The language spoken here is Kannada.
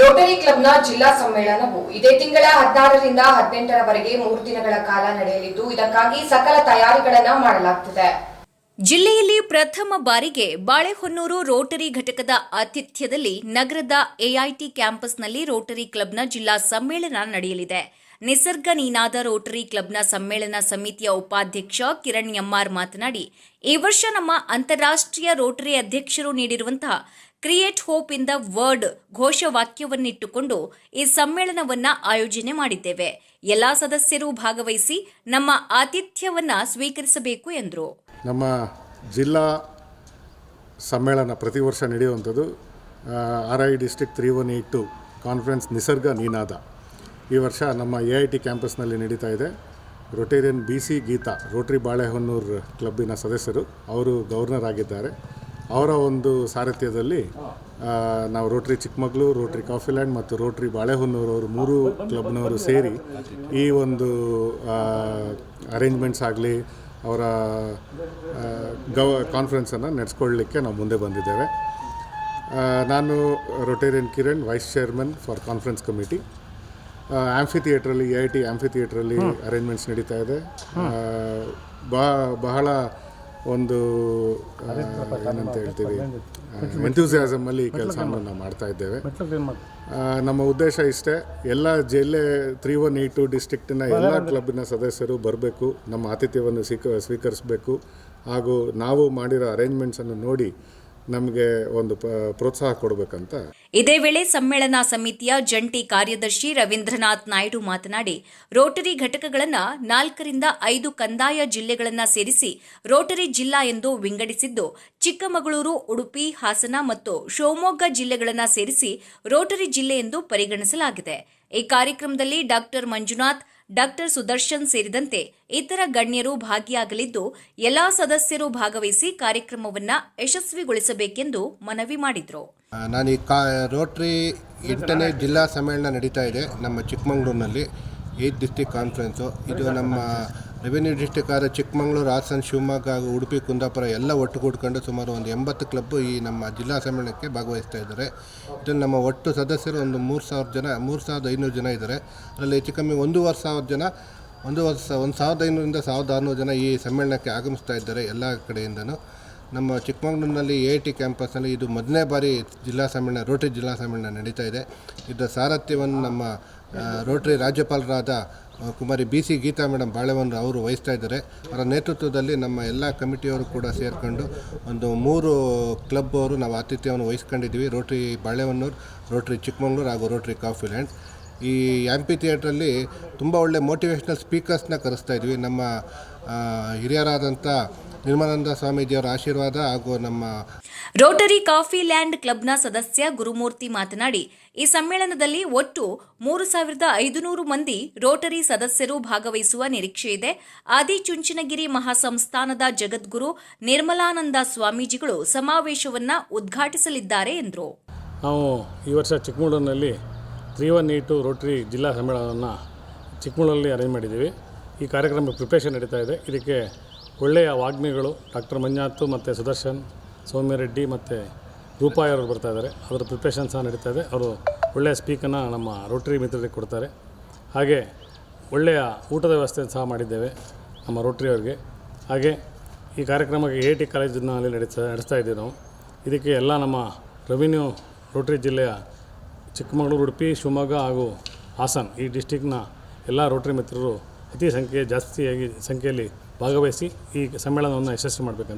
ರೋಟರಿ ಕ್ಲಬ್ನ ಜಿಲ್ಲಾ ಸಮ್ಮೇಳನವು ಇದೇ ತಿಂಗಳ ಹದಿನಾರರಿಂದ ಹದಿನೆಂಟರವರೆಗೆ ಮೂರು ದಿನಗಳ ಕಾಲ ನಡೆಯಲಿದ್ದು, ಇದಕ್ಕಾಗಿ ಸಕಲ ತಯಾರಿಗಳನ್ನು ಮಾಡಲಾಗುತ್ತಿದೆ ಜಿಲ್ಲೆಯಲ್ಲಿ ಪ್ರಥಮ ಬಾರಿಗೆ ಬಾಳೆಹೊನ್ನೂರು ರೋಟರಿ ಘಟಕದ ಆತಿಥ್ಯದಲ್ಲಿ ನಗರದ ಎಐಟಿ ಕ್ಯಾಂಪಸ್ನಲ್ಲಿ ರೋಟರಿ ಕ್ಲಬ್ನ ಜಿಲ್ಲಾ ಸಮ್ಮೇಳನ ನಡೆಯಲಿದೆ. ನಿಸರ್ಗ ನೀನಾದ ರೋಟರಿ ಕ್ಲಬ್ನ ಸಮ್ಮೇಳನ ಸಮಿತಿಯ ಉಪಾಧ್ಯಕ್ಷ ಕಿರಣ್ ಎಮ್ಮಾರ್ ಮಾತನಾಡಿ, ಈ ವರ್ಷ ನಮ್ಮ ಅಂತಾರಾಷ್ಟ್ರೀಯ ರೋಟರಿ ಅಧ್ಯಕ್ಷರು ನೀಡಿರುವಂತಹ create hope in the world ಘೋಷವಾಕ್ಯವನ್ನಿಟ್ಟುಕೊಂಡು ಈ ಸಮ್ಮೇಳನವನ್ನ ಆಯೋಜನೆ ಮಾಡಿದ್ದೇವೆ. ಎಲ್ಲಾ ಸದಸ್ಯರು ಭಾಗವಹಿಸಿ ನಮ್ಮ ಆತಿಥ್ಯವನ್ನ ಸ್ವೀಕರಿಸಬೇಕು ಎಂದರು. ನಮ್ಮ ಜಿಲ್ಲಾ ಸಮ್ಮೇಳನ ಪ್ರತಿ ವರ್ಷ ನಡೆಯುವಂಥದ್ದು R I district three one eight two conference Nisarga Ninaada. ಈ ವರ್ಷ ನಮ್ಮ ಎ ಐ ಟಿ ಕ್ಯಾಂಪಸ್ನಲ್ಲಿ ನಡೀತಾ ಇದೆ. Rotarian B C Geetha, Rotary Balehonnur ಕ್ಲಬ್ಬಿನ ಸದಸ್ಯರು, ಅವರು ಗವರ್ನರ್ ಆಗಿದ್ದಾರೆ. ಅವರ ಒಂದು ಸಾರಥ್ಯದಲ್ಲಿ ನಾವು ರೋಟ್ರಿ ಚಿಕ್ಕಮಗಳೂರು ರೋಟ್ರಿ ಕಾಫಿಲ್ಯಾಂಡ್ ಮತ್ತು ರೋಟ್ರಿ ಬಾಳೆಹೊನ್ನೂರು ಅವರು ಮೂರು ಕ್ಲಬ್ನವರು ಸೇರಿ ಈ ಒಂದು ಅರೇಂಜ್ಮೆಂಟ್ಸ್ ಆಗಲಿ ಅವರ ಗವ ಕಾನ್ಫರೆನ್ಸನ್ನು ನಡೆಸ್ಕೊಳ್ಳಿಕ್ಕೆ ನಾವು ಮುಂದೆ ಬಂದಿದ್ದೇವೆ. ನಾನು Rotarian Kiran vice chairman for conference committee amphi ಥಿಯೇಟ್ರಲ್ಲಿ ಎ ಐ ಟಿ ಆ್ಯಂಫಿ ಥಿಯೇಟ್ರಲ್ಲಿ ಅರೇಂಜ್ಮೆಂಟ್ಸ್ ನಡೀತಾ ಇದೆ. ಬಹ- ಬಹಳ ಒಂದು ಏನಂತ ಹೇಳ್ತೀವಿ ಎಂಥ್ಯೂಸಿಯಾಸಮಲ್ಲಿ ಈ ಕೆಲಸವನ್ನು ನಾವು ಮಾಡ್ತಾ ಇದ್ದೇವೆ. ನಮ್ಮ ಉದ್ದೇಶ ಇಷ್ಟೇ ಎಲ್ಲ ಜಿಲ್ಲೆ ತ್ರೀ ಒನ್ ಏಯ್ಟ್ ಟು ಡಿಸ್ಟಿಕ್ಟಿನ ಎಲ್ಲ ಕ್ಲಬ್ನ ಸದಸ್ಯರು ಬರಬೇಕು ನಮ್ಮ ಆತಿಥ್ಯವನ್ನು ಸ್ವೀಕ ಸ್ವೀಕರಿಸಬೇಕು ಹಾಗೂ ನಾವು ಮಾಡಿರೋ ಅರೇಂಜ್ಮೆಂಟ್ಸನ್ನು ನೋಡಿ ನಮಗೆ ಒಂದು ಪ್ರೋತ್ಸಾಹ ಕೊಡಬೇಕಂತ. ಇದೇ ವೇಳೆ ಸಮ್ಮೇಳನ ಸಮಿತಿಯ ಜಂಟಿ ಕಾರ್ಯದರ್ಶಿ ರವೀಂದ್ರನಾಥ್ ನಾಯ್ಡು ಮಾತನಾಡಿ, ರೋಟರಿ ಘಟಕಗಳನ್ನು ನಾಲ್ಕರಿಂದ ಐದು ಕಂದಾಯ ಜಿಲ್ಲೆಗಳನ್ನು ಸೇರಿಸಿ ರೋಟರಿ ಜಿಲ್ಲಾ ಎಂದು ವಿಂಗಡಿಸಿದ್ದು, ಚಿಕ್ಕಮಗಳೂರು, ಉಡುಪಿ, ಹಾಸನ ಮತ್ತು ಶಿವಮೊಗ್ಗ ಜಿಲ್ಲೆಗಳನ್ನು ಸೇರಿಸಿ ರೋಟರಿ ಜಿಲ್ಲೆ ಎಂದು ಪರಿಗಣಿಸಲಾಗಿದೆ. ಈ ಕಾರ್ಯಕ್ರಮದಲ್ಲಿ ಡಾಕ್ಟರ್ ಮಂಜುನಾಥ್ ಡಾಕ್ಟರ್ ಸುದರ್ಶನ್ ಸೇರಿದಂತೆ ಇತರ ಗಣ್ಯರು ಭಾಗಿಯಾಗಲಿದ್ದು, ಎಲ್ಲಾ ಸದಸ್ಯರು ಭಾಗವಹಿಸಿ ಕಾರ್ಯಕ್ರಮವನ್ನ ಯಶಸ್ವಿಗೊಳಿಸಬೇಕೆಂದು ಮನವಿ ಮಾಡಿದರು. ನಾನು ಈ ಕಾ, ರೋಟ್ರಿ ಎಂಟನೇ ಜಿಲ್ಲಾ ಸಮ್ಮೇಳನ ನಡೀತಾ ಇದೆ ನಮ್ಮ ಚಿಕ್ಕಮಗಳೂರಿನಲ್ಲಿ ಏತ್ ಡಿಸ್ಟಿಕ್ ಕಾನ್ಫರೆನ್ಸು. ಇದು ನಮ್ಮ ರೆವಿನ್ಯೂ ಡಿಸ್ಟಿಕ್ ಆದ ಚಿಕ್ಕಮಗಳೂರು, ಹಾಸನ, ಶಿವಮೊಗ್ಗ ಹಾಗೂ ಉಡುಪಿ, ಕುಂದಾಪುರ ಎಲ್ಲ ಒಟ್ಟುಗೂಡ್ಕೊಂಡು ಸುಮಾರು ಒಂದು ಎಂಬತ್ತು ಕ್ಲಬ್ಬು ಈ ನಮ್ಮ ಜಿಲ್ಲಾ ಸಮ್ಮೇಳನಕ್ಕೆ ಭಾಗವಹಿಸ್ತಾ ಇದ್ದಾರೆ. ಇದನ್ನು ನಮ್ಮ ಒಟ್ಟು ಸದಸ್ಯರು ಒಂದು ಮೂರು ಸಾವಿರ ಜನ, ಮೂರು ಸಾವಿರದ ಐನೂರು ಜನ ಇದ್ದಾರೆ. ಅದರಲ್ಲಿ ಹೆಚ್ಚು ಕಮ್ಮಿ ಒಂದೂವರೆ ಸಾವಿರ ಜನ ಒಂದು ಒಂದು ಸಾವಿರದ ಐನೂರಿಂದ ಸಾವಿರದ ಆರುನೂರು ಜನ ಈ ಸಮ್ಮೇಳನಕ್ಕೆ ಆಗಮಿಸ್ತಾ ಇದ್ದಾರೆ ಎಲ್ಲ ಕಡೆಯಿಂದನೂ. ನಮ್ಮ ಚಿಕ್ಕಮಗಳೂರಿನಲ್ಲಿ ಎ ಐ ಟಿ ಕ್ಯಾಂಪಸ್ನಲ್ಲಿ ಇದು ಮೊದಲನೇ ಬಾರಿ ಜಿಲ್ಲಾ ಸಮ್ಮೇಳನ, ರೋಟರಿ ಜಿಲ್ಲಾ ಸಮ್ಮೇಳನ ನಡೀತಾ ಇದೆ. ಇದರ ಸಾರಥ್ಯವನ್ನು ನಮ್ಮ ರೋಟರಿ ರಾಜ್ಯಪಾಲರಾದ Kumari B C Geetha madam ಬಾಳೆವನ್ರು ಅವರು ವಹಿಸ್ತಾ ಇದ್ದಾರೆ. ಅವರ ನೇತೃತ್ವದಲ್ಲಿ ನಮ್ಮ ಎಲ್ಲ ಕಮಿಟಿಯವರು ಕೂಡ ಸೇರಿಕೊಂಡು ಒಂದು ಮೂರು ಕ್ಲಬ್ ಅವರು ನಾವು ಆತಿಥ್ಯವನ್ನು ವಹಿಸ್ಕೊಂಡಿದ್ದೀವಿ. ರೋಟರಿ ಬಾಳೆವನ್ನೂರು ರೋಟರಿ ಚಿಕ್ಕಮಗಳೂರು ಹಾಗೂ ರೋಟರಿ ಕಾಫಿ ಲ್ಯಾಂಡ್. ಈ ಆ್ಯಂಪಿ ಥಿಯೇಟ್ರಲ್ಲಿ ತುಂಬ ಒಳ್ಳೆ ಮೋಟಿವೇಶ್ನಲ್ ಸ್ಪೀಕರ್ಸ್ನ ಕರೆಸ್ತಾ ಇದ್ವಿ. ನಮ್ಮ ಹಿರಿಯರಾದಂಥ ನಿರ್ಮಲಾನಂದ ಸ್ವಾಮೀಜಿಯವರ ಆಶೀರ್ವಾದ ಹಾಗೂ ನಮ್ಮ ರೋಟರಿ ಕಾಫಿ ಲ್ಯಾಂಡ್ ಕ್ಲಬ್ನ ಸದಸ್ಯ ಗುರುಮೂರ್ತಿ ಮಾತನಾಡಿ ಈ ಸಮ್ಮೇಳನದಲ್ಲಿ ಒಟ್ಟು ಮೂರು ಸಾವಿರದ ಐದುನೂರು ಮಂದಿ ರೋಟರಿ ಸದಸ್ಯರು ಭಾಗವಹಿಸುವ ನಿರೀಕ್ಷೆ ಇದೆ. ಆದಿಚುಂಚನಗಿರಿ ಮಹಾಸಂಸ್ಥಾನದ ಜಗದ್ಗುರು ನಿರ್ಮಲಾನಂದ ಸ್ವಾಮೀಜಿಗಳು ಸಮಾವೇಶವನ್ನು ಉದ್ಘಾಟಿಸಲಿದ್ದಾರೆ ಎಂದರು. ನಾವು ಈ ವರ್ಷ ಚಿಕ್ಕಮಗಳೂರಿನಲ್ಲಿ ತ್ರೀ ಒನ್ ಏಟು ರೋಟರಿ ಜಿಲ್ಲಾ ಸಮ್ಮೇಳನವನ್ನು ಚಿಕ್ಕಮಗಳೂರಲ್ಲಿ ಅರೇಂಜ್ ಮಾಡಿದ್ದೀವಿ. ಈ ಕಾರ್ಯಕ್ರಮ ಪ್ರಿಪ್ರೇಷನ್ ನಡೀತಾ ಇದೆ. ಇದಕ್ಕೆ ಒಳ್ಳೆಯ ವಾಗ್ಮಿಗಳು ಡಾಕ್ಟರ್ ಮಂಜಾತ್ ಮತ್ತು ಸುದರ್ಶನ್, ಸೌಮ್ಯರೆಡ್ಡಿ ಮತ್ತು ರೂಪಾಯಿ ಅವರು ಬರ್ತಾ ಇದ್ದಾರೆ. ಅದರ ಪ್ರಿಪ್ರೇಷನ್ ಸಹ ನಡೀತಾ ಇದೆ. ಅವರು ಒಳ್ಳೆಯ ಸ್ಪೀಕನ್ನು ನಮ್ಮ ರೋಟ್ರಿ ಮಿತ್ರರಿಗೆ ಕೊಡ್ತಾರೆ. ಹಾಗೆ ಒಳ್ಳೆಯ ಊಟದ ವ್ಯವಸ್ಥೆ ಸಹ ಮಾಡಿದ್ದೇವೆ ನಮ್ಮ ರೋಟ್ರಿ ಅವರಿಗೆ. ಹಾಗೆ ಈ ಕಾರ್ಯಕ್ರಮಕ್ಕೆ ಎ ಟಿ ಕಾಲೇಜಿನಲ್ಲಿ ನಡೆಸ್ತಾ ನಡೆಸ್ತಾ ಇದ್ದೀವಿ ನಾವು. ಇದಕ್ಕೆ ಎಲ್ಲ ನಮ್ಮ ರೆವಿನ್ಯೂ ರೋಟ್ರಿ ಜಿಲ್ಲೆಯ ಚಿಕ್ಕಮಗಳೂರು, ಉಡುಪಿ, ಶಿವಮೊಗ್ಗ ಹಾಗೂ ಹಾಸನ್ ಈ ಡಿಸ್ಟಿಕ್ನ ಎಲ್ಲ ರೋಟ್ರಿ ಮಿತ್ರರು ಅತಿ ಸಂಖ್ಯೆ ಜಾಸ್ತಿಯಾಗಿ ಸಂಖ್ಯೆಯಲ್ಲಿ ಭಾಗವಹಿಸಿ ಈ ಸಮ್ಮೇಳನವನ್ನು ಯಶಸ್ವಿ ಮಾಡಬೇಕಂತ.